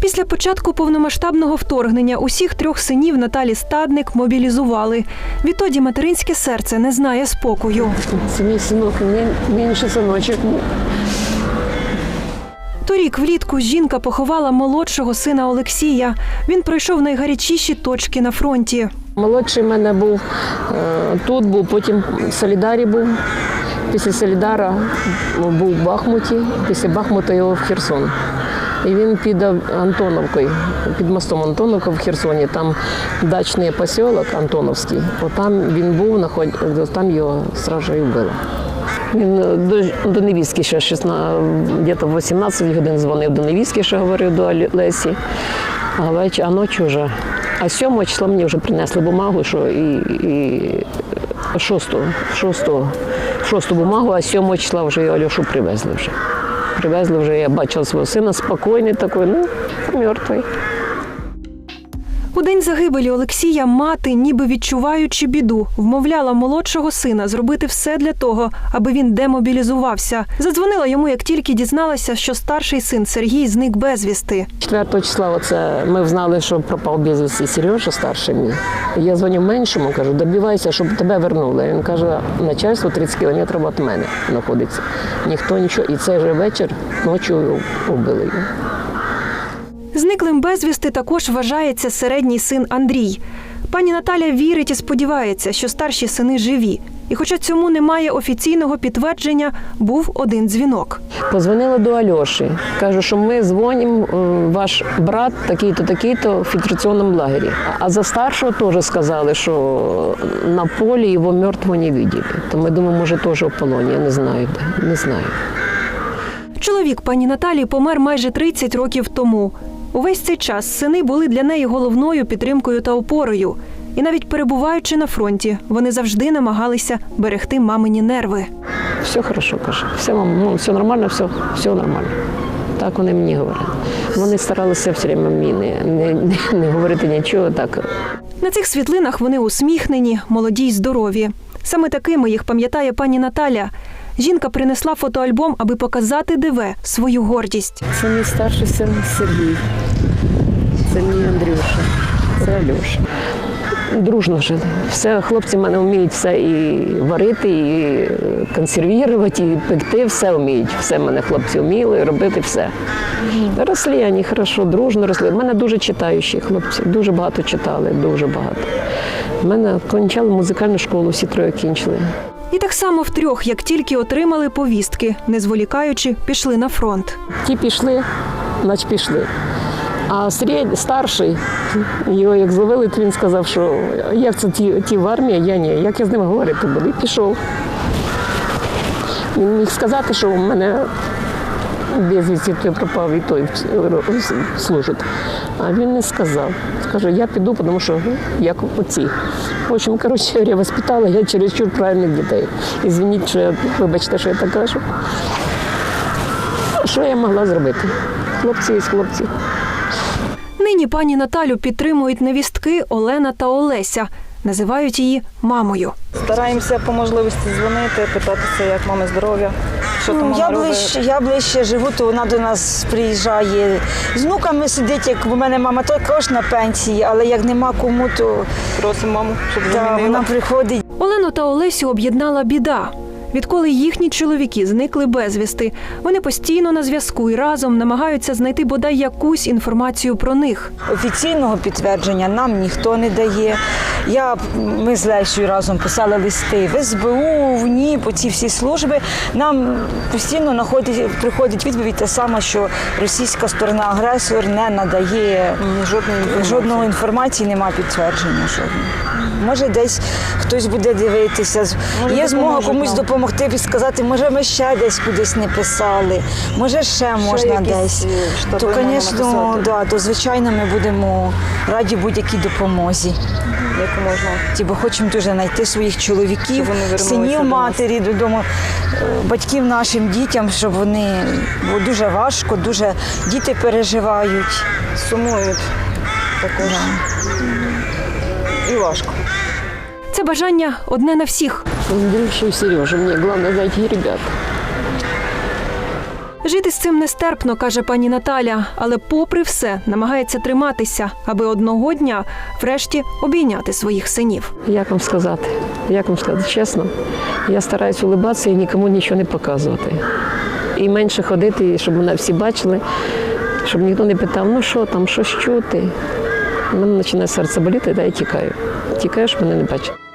Після початку повномасштабного вторгнення усіх трьох синів Наталі Стадник мобілізували. Відтоді материнське серце не знає спокою. Це мій синок, менший синочок. Торік влітку жінка поховала молодшого сина Олексія. Він пройшов найгарячіші точки на фронті. Молодший в мене був е, тут, був, потім в Солідарі був. Після Солідара був в Бахмуті, після Бахмута його в Херсон. І він під Антоновкою, під мостом Антоновка в Херсоні, там дачний посілок Антоновський. Отам він був, там його сразу і вбили. Він е, до, до невістки ще 16, десь в 18 годин дзвонив до невістки, ще говорив до Лесі. А вечір, а ночі вже. А 7 числа мені вже принесли бумагу, що і, і 6, 6, 6 бумагу, а 7 числа вже Альошу привезли вже. Привезли вже, я бачила свого сина спокійний такий, ну, мертвий. У день загибелі Олексія мати, ніби відчуваючи біду, вмовляла молодшого сина зробити все для того, аби він демобілізувався. Задзвонила йому, як тільки дізналася, що старший син Сергій зник безвісти. 4 числа оце ми знали, що пропав безвісті Сережа старший мій. Я дзвоню меншому, кажу, добивайся, щоб тебе вернули. Він каже, начальство 30 кілометрів від мене знаходиться. Ніхто нічого. І цей же вечір ночі убили його. Зниклим безвісти також вважається середній син Андрій. Пані Наталя вірить і сподівається, що старші сини живі. І хоча цьому немає офіційного підтвердження, був один дзвінок. Позвонила до Альоші. Кажу, що ми дзвонимо, е, ваш брат такий-то, такий-то в фільтраційному лагері. А за старшого теж сказали, що на полі його мертвого не виділи. То ми думаємо, може, теж у полоні. Я не знаю, де. Не знаю. Чоловік пані Наталі помер майже 30 років тому. Увесь цей час сини були для неї головною підтримкою та опорою. І навіть перебуваючи на фронті, вони завжди намагалися берегти мамині нерви. Все хорошо, каже. Все, мам, ну, все нормально, все, все нормально. Так вони мені говорять. Вони старалися все время мені не, не, не, не говорити нічого. Так На цих світлинах вони усміхнені, молоді й здорові. Саме такими їх пам'ятає пані Наталя. Жінка принесла фотоальбом, аби показати ДВ свою гордість. Це мій старший син Сергій. Це мій Андрюша. Це Альоша. Дружно жили. Все, хлопці в мене вміють все і варити, і консервувати, і пекти, все вміють. Все в мене хлопці вміли, робити все. Росли вони хорошо, дружно росли. У мене дуже читаючі хлопці, дуже багато читали, дуже багато. У мене кончали музикальну школу, всі троє кінчили. І так само втрьох, як тільки отримали повістки, не зволікаючи, пішли на фронт. Ті пішли, наче пішли. А серед, старший, його як зловили, то він сказав, що як це ті, ті в армії, я ні, як я з ними говорити буду. І пішов. Він міг сказати, що у мене безвісті той пропав і той служить. А він не сказав. Каже, я піду, тому що ну, як оці. В общем, коротше, я воспитала я чересчур правильних дітей. І звініть, що я, вибачте, що я так кажу. Що я могла зробити? Хлопці є хлопці. Нині пані Наталю підтримують невістки Олена та Олеся. Називають її мамою. Стараємося по можливості дзвонити, питатися, як мами здоров'я, що там Ну, я робить. ближче, я ближче живу, то вона до нас приїжджає. З внуками сидить, як у мене мама також на пенсії, але як нема кому, то Просимо маму, щоб та, замінила. вона приходить. Олену та Олесю об'єднала біда. Відколи їхні чоловіки зникли безвісти, вони постійно на зв'язку і разом намагаються знайти бодай якусь інформацію про них. Офіційного підтвердження нам ніхто не дає. Я, ми з Лесею разом писали листи в СБУ, в НІП, ці всі служби. Нам постійно находить, приходить відповідь та сама, що російська сторона агресор не надає Жодної інформації. жодної інформації, нема підтвердження жодного. Може, десь хтось буде дивитися. Може, Є змога комусь нам. Допомогти і сказати, може, ми ще десь кудись не писали, може, ще, можна якісь, десь. е, То, звісно, да, то звичайно ми будемо раді будь-якій допомозі. Як можна. Ті, бо хочемо дуже знайти своїх чоловіків, синів матері додому, е, батьків нашим дітям, щоб вони бо дуже важко, дуже діти переживають. Сумують також. І важко. Це бажання одне на всіх. Андрюша и Сережа, мне главное найти ребят. Жити з цим нестерпно, каже пані Наталя, але попри все намагається триматися, аби одного дня врешті обійняти своїх синів. Як вам сказати? Як вам сказати? Чесно, я стараюсь улибатися і нікому нічого не показувати. І менше ходити, щоб мене всі бачили, щоб ніхто не питав, ну що там, що чути. У мене починає серце боліти, та я тікаю. Тікаю, щоб мене не бачили.